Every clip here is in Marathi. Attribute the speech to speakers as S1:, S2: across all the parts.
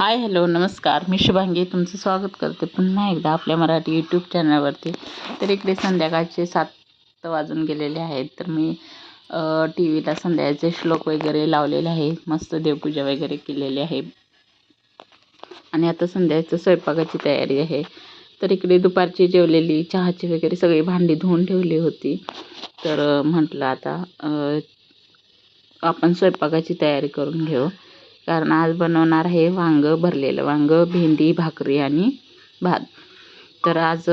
S1: हाय हॅलो नमस्कार. मी शुभांगी. तुमचं स्वागत करते पुन्हा एकदा आपल्या मराठी यूट्यूब चॅनलवरती तर इकडे संध्याकाळचे सात वाजून गेलेले आहेत. तर मी टी व्हीला संध्याकाळचे श्लोक वगैरे लावलेले आहे. मस्त देवपूजा वगैरे केलेली आहे. आणि आता संध्याकाळचं स्वयंपाकाची तयारी आहे. तर इकडे दुपारची जेवलेली चहाची वगैरे सगळी भांडी धुवून ठेवली होती. तर म्हटलं आता आपण स्वयंपाकाची तयारी करून घेऊ. कारण आज बनवणार आहे वांगं भरलेलं. वांगं भेंडी भाकरी आणि भात. तर आज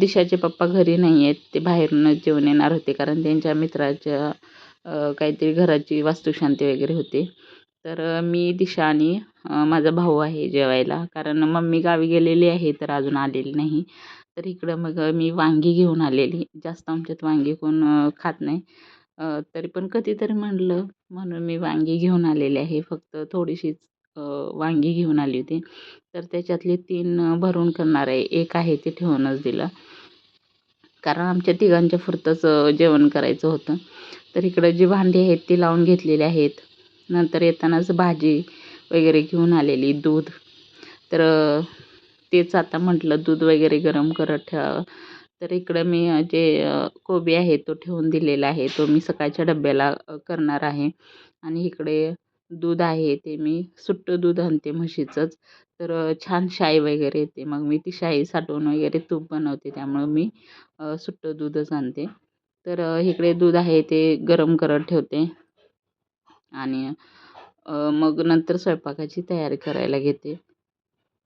S1: दिशाचे पप्पा घरी नाही आहेत. ते बाहेरूनच जेवण येणार होते कारण त्यांच्या मित्राच्या काहीतरी घराची वास्तुशांती वगैरे होते. तर मी दिशा आणि माझा भाऊ आहे जेवायला. कारण मम्मी गावी गेलेली आहे तर अजून आलेली नाही. तर इकडं मग मी वांगी घेऊन आलेली. जास्त आमच्यात वांगी कोण खात नाही. तरी पण कधीतरी म्हणलं म्हणून मी वांगी घेऊन आलेले आहे. फक्त थोडीशीच वांगी घेऊन आली होती. तर त्याच्यातले तीन भरून करणार आहे. एक आहे ते ठेवूनच दिलं. कारण आमच्या तिघांच्या फुरतंच जेवण करायचं होतं. तर इकडं जी भांडी आहेत ती लावून घेतलेली आहेत. नंतर येतानाच भाजी वगैरे घेऊन आलेली दूध. तर तेच आता म्हटलं दूध वगैरे गरम करत ठेवा तर इकडं मी जे कोबी आहे तो ठेवून दिलेला आहे. तो मी सकाळच्या डब्याला करणार आहे. आणि इकडे दूध आहे ते मी सुट्टं दूध आणते म्हशीचंच. तर छान शाई वगैरे येते. मग मी ती शाई साठवून वगैरे तूप बनवते. त्यामुळं मी सुट्टं दूधच आणते. तर इकडे दूध आहे ते गरम करत ठेवते. आणि मग नंतर स्वयंपाकाची तयारी करायला घेते.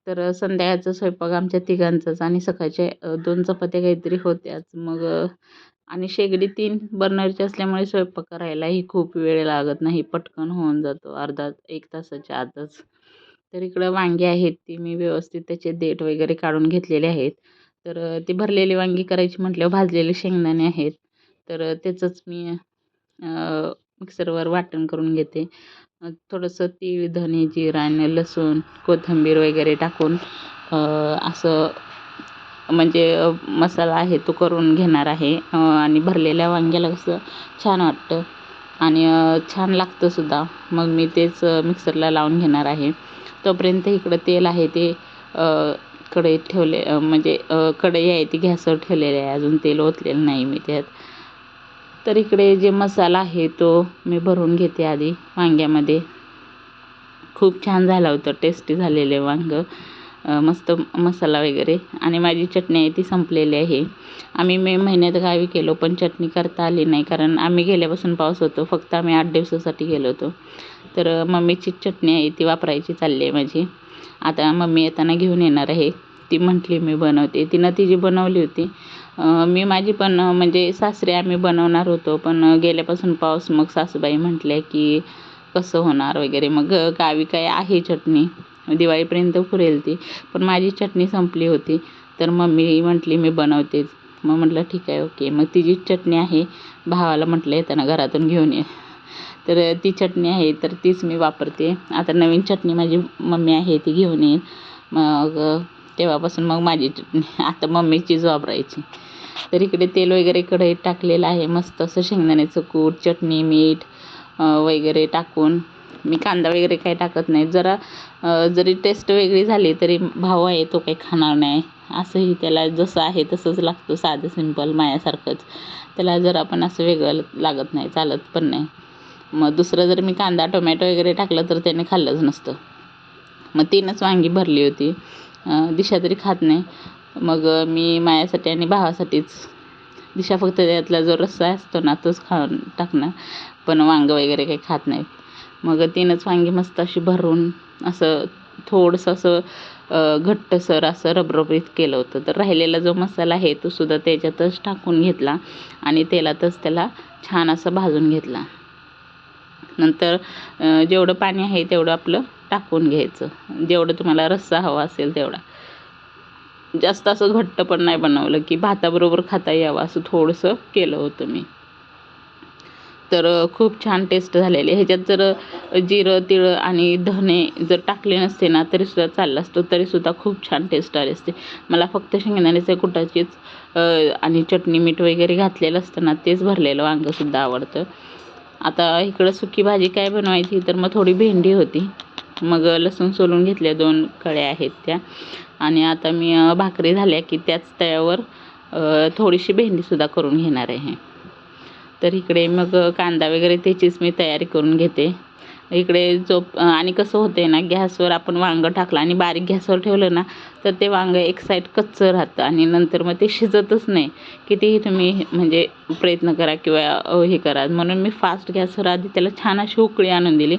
S1: तर संध्याकाळचा स्वयंपाक आमच्या तिघांचाच आणि सकाळचे दोन चपात्या काहीतरी होत्याच. मग आणि शेगडी तीन बर्नरची असल्यामुळे स्वयंपाक करायलाही खूप वेळ लागत नाही. पटकन होऊन जातो अर्धा एक तासाच्या आतच. तर इकडं वांगी आहेत ती मी व्यवस्थित त्याचे देठ वगैरे काढून घेतलेले आहेत. तर ती भरलेली वांगी करायची म्हटल्यावर भाजलेले शेंगदाणे आहेत. तर त्याचंच मी मिक्सरवर वाटण करून घेते. थोडंसं तीळ धने जिरा आणि लसूण कोथिंबीर वगैरे टाकून असं म्हणजे मसाला आहे तो करून घेणार आहे. आणि भरलेल्या वांग्याला कसं छान वाटतं. आणि छान लागतं सुद्धा. मग मी तेच मिक्सरला लावून घेणार आहे. तोपर्यंत इकडं तेल आहे ते कढईत ठेवले म्हणजे कढई आहे ती गॅसवर ठेवलेली आहे. अजून तेल ओतलेलं नाही मी त्यात. तर इकडे जे मसाला आहे तो मी भरून घेते आधी वांग्यामध्ये. खूप छान झालं होतं टेस्टी झालेले वांग. मस्त मसाला वगैरे. आणि माझी चटणी आहे ती संपलेली आहे. आम्ही मे महिन्यात गावी केलो पण चटणी करता आली नाही. कारण आम्ही गेल्यापासून पाऊस होतो. फक्त आम्ही आठ दिवसासाठी गेलो होतो. तर मम्मीची चटणी आहे ती वापरायची चालली आहे माझी. आता मम्मी येताना घेऊन येणार आहे. ती म्हटली मी बनवते. तिनं ती जी बनवली होती मी माझी पण म्हणजे सासरे आम्ही बनवणार होतो पण गेल्यापासून पाऊस मग सासूबाई म्हटल्या की कसं होणार वगैरे. मग गावी काय आहे चटणी. दिवाळीपर्यंत पुरेल ती. पण माझी चटणी संपली होती. तर मम्मी म्हटली मी बनवतेच. मग म्हटलं ठीक आहे ओके. मग तिची चटणी आहे भावाला म्हटलं येताना घरातून घेऊन ये. तर ती चटणी आहे तर तीच मी वापरते. आता नवीन चटणी माझी मम्मी आहे ती घेऊन येईल. मग तेव्हापासून मग माझी चटणी आता मम्मीचीच वापरायची. तर इकडे तेल वगैरे कढईत टाकलेलं आहे. मस्त असं शेंगदाण्याचं कूट चटणी मीठ वगैरे टाकून. मी कांदा वगैरे काही टाकत नाही. जरा जरी टेस्ट वेगळी झाली तरी भाऊ आहे तो काही खाणार नाही. असंही त्याला जसं आहे तसंच लागतो. साधं सिंपल मायासारखंच. त्याला जर आपण असं वेगळं लागत नाही चालत पण नाही. मग दुसरं जर मी कांदा टोमॅटो वगैरे टाकलं तर त्याने खाल्लंच नसतं. मग तीनच वांगी भरली होती. दिशा तरी खात नाही. मग मी माझ्यासाठी आणि भावासाठीच. दिशा फक्त त्यातला जो रस्सा असतो ना तोच खाऊन टाकणार. पण वांगं वगैरे काही खात नाही मग तीनच वांगी मस्त अशी भरून असं थोडंसं असं घट्टसर असं रबरबीत केलं होतं. तर राहिलेला जो मसाला आहे तो सुद्धा त्याच्यातच टाकून घेतला आणि तेलातच त्याला छान असं भाजून घेतला. नंतर जेवढं पाणी आहे तेवढं आपलं टाकून घ्यायचं. जेवढं तुम्हाला रस्सा हवा असेल तेवढा. जास्त असं घट्ट पण नाही बनवलं की भाताबरोबर खाता यावं असं थोडंसं केलं होतं मी. तर खूप छान टेस्ट झालेली ह्याच्यात जर जिरं तिळं आणि धने जर टाकले नसते ना तरीसुद्धा चाललं असतं. तरीसुद्धा खूप छान टेस्ट आली असते. मला फक्त शेंगदाण्याच्या कुटाचीच आणि चटणी मीठ वगैरे घातलेलं असतं ना तेच भरलेलं वांगंसुद्धा आवडतं. आता इकडं सुकी भाजी काय बनवायची? तर मग थोडी भेंडी होती. मग लसूण सोलून घेतल्या दोन कळ्या आहेत त्या. आणि आता मी भाकरी झाल्या की त्याच तळ्यावर थोडीशी भेंडीसुद्धा करून घेणार आहे. तर इकडे मग कांदा वगैरे त्याचीच मी तयारी करून घेते. इकडे जो आणि कसं होते ना गॅसवर आपण वांगं टाकलं आणि बारीक गॅसवर ठेवलं ना तर ते वांगं एक साईड कच्चं राहतं आणि नंतर मग ते शिजतच नाही. कितीही तुम्ही म्हणजे प्रयत्न करा किंवा हे करा. म्हणून मी फास्ट गॅसवर आधी त्याला छान अशी उकळी आणून दिली.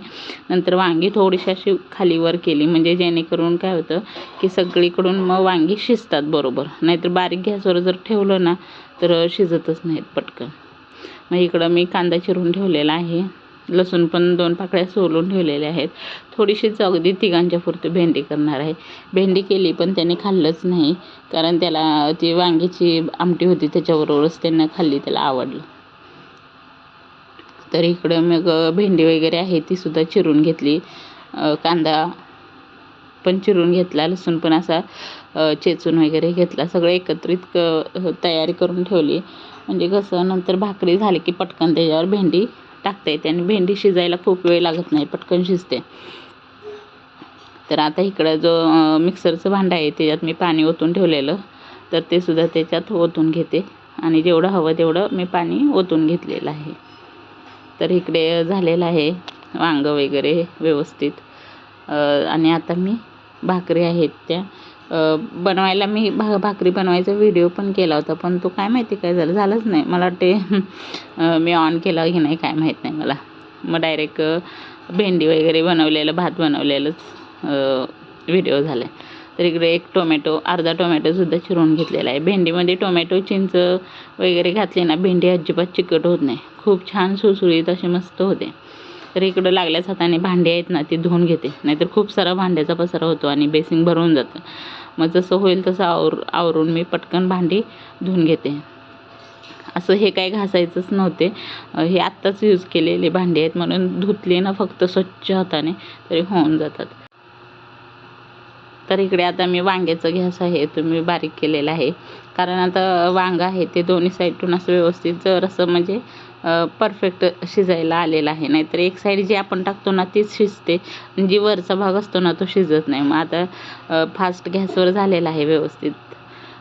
S1: नंतर वांगी थोडीशी अशी खालीवर केली. म्हणजे जेणेकरून काय होतं की सगळीकडून मग वांगी शिजतात बरोबर. नाहीतर बारीक गॅसवर जर ठेवलं ना तर शिजतच नाहीत पटकन. मग इकडं मी कांदा चिरून ठेवलेला आहे. लसूण पण दोन पाकळ्या सोलून ठेवलेल्या आहेत. थोडीशीच अगदी तिघांच्या पुरती भेंडी करणार आहे. भेंडी केली पण त्याने खाल्लंच नाही. कारण त्याला ती वांग्याची आमटी होती त्याच्याबरोबरच त्यांना खाल्ली त्याला आवडलं. तर इकडं मग भेंडी वगैरे आहे ती सुद्धा चिरून घेतली. कांदा पण चिरून घेतला लसूण पण असा चेचून वगैरे घेतला. सगळं एकत्रित क तयारी करून ठेवली. म्हणजे कसं नंतर भाकरी झाली की पटकन त्याच्यावर भेंडी टाकता. येते आणि भेंडी शिजायला खूप वेळ लागत नाही पटकन शिजते. तर आता इकडं जो मिक्सरचं भांडं आहे त्याच्यात मी पाणी ओतून ठेवलेलं. तर ते सुद्धा त्याच्यात ओतून घेते. आणि जेवढं हवं तेवढं मी पाणी ओतून घेतलेलं आहे. तर इकडे झालेलं आहे वांगं वगैरे व्यवस्थित. आणि आता मी भाकरी आहेत त्या बनवायला मी भा भाकरी बनवायचा व्हिडिओ पण केला होता पण तो काय माहिती काय झालं झालंच नाही. मला वाटते मी ऑन केला की नाही काय माहीत नाही मला. मग डायरेक्ट भेंडी वगैरे बनवलेलं भात बनवलेलंच व्हिडिओ झाला आहे तर इकडे एक टोमॅटो अर्धा टोमॅटोसुद्धा चिरून घेतलेला आहे. भेंडीमध्ये टोमॅटो चिंच वगैरे घातले ना भेंडी अजिबात चिकट होत नाही. खूप छान सुळसुळीत अशी मस्त होते. तर इकडं लागल्याच हाताने भांडी आहेत ना ती धुवून घेते. नाहीतर खूप सारा भांड्याचा पसारा होतो आणि बेसिंग भरून जातं. मग जसं होईल तसं आवर आवरून मी पटकन भांडी धुवून घेते. असं हे काय घासायचंच नव्हते. हे आत्ताच यूज केलेले भांडी आहेत. म्हणून धुतले ना फक्त स्वच्छ हाताने तरी होऊन जातात. तर इकडे आता मी वांग्याचं घ्यास आहे तो मी बारीक केलेला आहे. कारण आता वांगं आहे ते दोन्ही साईडून असं व्यवस्थित जर असं म्हणजे परफेक्ट शिजायला आलेला आहे. नाहीतर एक साईड जी आपण टाकतो ना तीच शिजते. जी वरचा भाग असतो ना तो शिजत नाही. मग आता फास्ट गॅसवर झालेला आहे व्यवस्थित.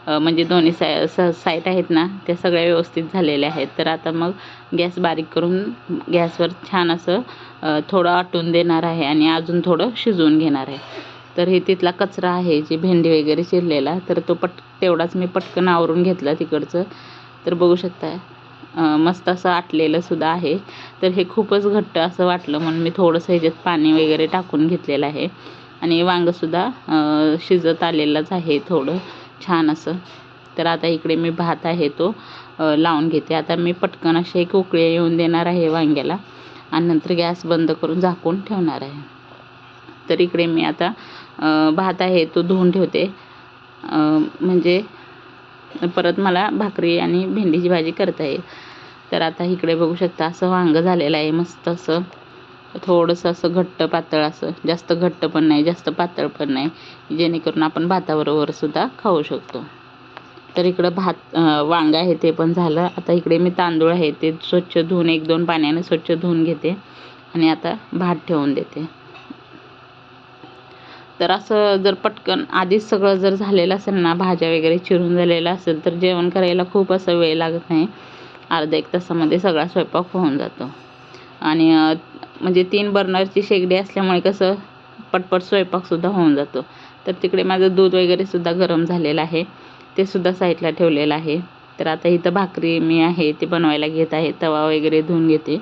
S1: म्हणजे दोन्ही साय स साईट आहेत ना त्या सगळ्या व्यवस्थित झालेल्या आहेत. तर आता मग गॅस बारीक करून गॅसवर छान असं थोडं आटून देणार आहे आणि अजून थोडं शिजवून घेणार आहे. तर हे तिथला कचरा आहे जी भेंडी वगैरे चिरलेला तर तो पट तेवढाच मी पटकन आवरून घेतला तिकडचं. तर बघू शकता मस्त असं आटलेलं सुद्धा आहे. तर हे खूपच घट्ट असं वाटलं म्हणून मी थोडंसं ह्याच्यात पाणी वगैरे टाकून घेतलेलं आहे. आणि वांगंसुद्धा शिजत आलेलंच आहे थोडं छान असं. तर आता इकडे मी भात आहे तो लावून घेते. आता मी पटकन असे एक उकळे येऊन देणार आहे वांग्याला. आणि नंतर गॅस बंद करून झाकून ठेवणार आहे. तर इकडे मी आता भात आहे तो धुवून ठेवते. म्हणजे परत मला भाकरी आणि भेंडीची भाजी करता येईल. तर आता इकडे बघू शकता असं वांगं झालेलं आहे मस्त असं. थोडंसं असं घट्ट पातळ असं. जास्त घट्ट पण नाही जास्त पातळ पण नाही. जेणेकरून आपण भाताबरोबर सुद्धा खाऊ शकतो. तर इकडं भात वांग वांगं आहे ते पण झालं. आता इकडे मी तांदूळ आहे ते स्वच्छ धुवून एक दोन पाण्याने स्वच्छ धुवून घेते. आणि आता भात ठेवून देते. तर असं जर पटकन आधीच सगळं जर झालेलं असेल ना भाज्या वगैरे चिरून झालेलं असेल तर जेवण करायला खूप असं वेळ लागत नाही. अर्धा एक तासामध्ये सगळा स्वयंपाक होऊन जातो. आणि म्हणजे तीन बर्नरची शेगडी असल्यामुळे कसं पटपट स्वयंपाकसुद्धा होऊन जातो. तर तिकडे माझं दूध वगैरेसुद्धा गरम झालेलं आहे. ते सुद्धा साईडला ठेवलेलं आहे. तर आता इथं भाकरी मी आहे ते बनवायला घेत आहे तवा वगैरे धुवून घेते.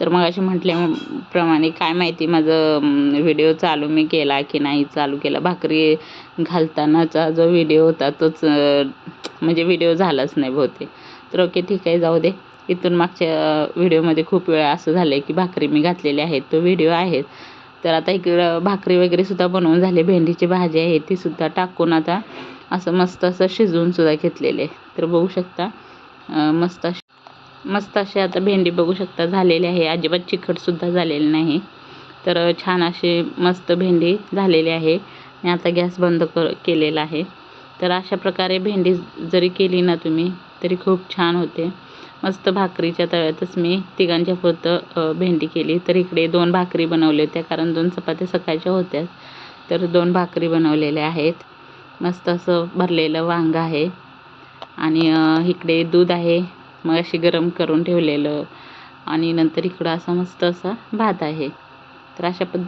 S1: तर मग अशी म्हटल्याप्रमाणे काय माहिती माझं व्हिडिओ चालू मी केला की नाही चालू केला. भाकरी घालतानाचा जो व्हिडिओ होता तोच म्हणजे व्हिडिओ झालाच नाही बहुतेक. तर ओके ठीक आहे जाऊ दे. इथून मागच्या व्हिडिओमध्ये खूप वेळा असं झालं आहे की भाकरी मी घातलेली आहे तो व्हिडिओ आहे. तर आता इकडं भाकरी वगैरेसुद्धा बनवून झाले भेंडीची भाजी आहे तीसुद्धा टाकून आता असं मस्त असं शिजवूनसुद्धा घेतलेले तर बघू शकता मस्त अशी मस्त अशी आता भेंडी बघू शकता झालेली आहे. अजिबात चिकटसुद्धा झालेली नाही. तर छान अशी मस्त भेंडी झालेली आहे. मी आता गॅस बंद कर केलेला आहे. तर अशा प्रकारे भेंडी जरी केली ना तुम्ही तरी खूप छान होते. मस्त भाकरीच्या तव्यातच मी तिघांच्या पुरतं भेंडी केली. तर इकडे दोन भाकरी बनवल्या होत्या कारण दोन चपात्या सकाळच्या होत्या. तर दोन भाकरी बनवलेल्या आहेत. मस्त असं भरलेलं वांग आहे. आणि इकडे दूध आहे. मग अशी गरम करून ठेवलेलं. आणि नंतर इकडं असा मस्त असा भात आहे. तर अशा पद्धती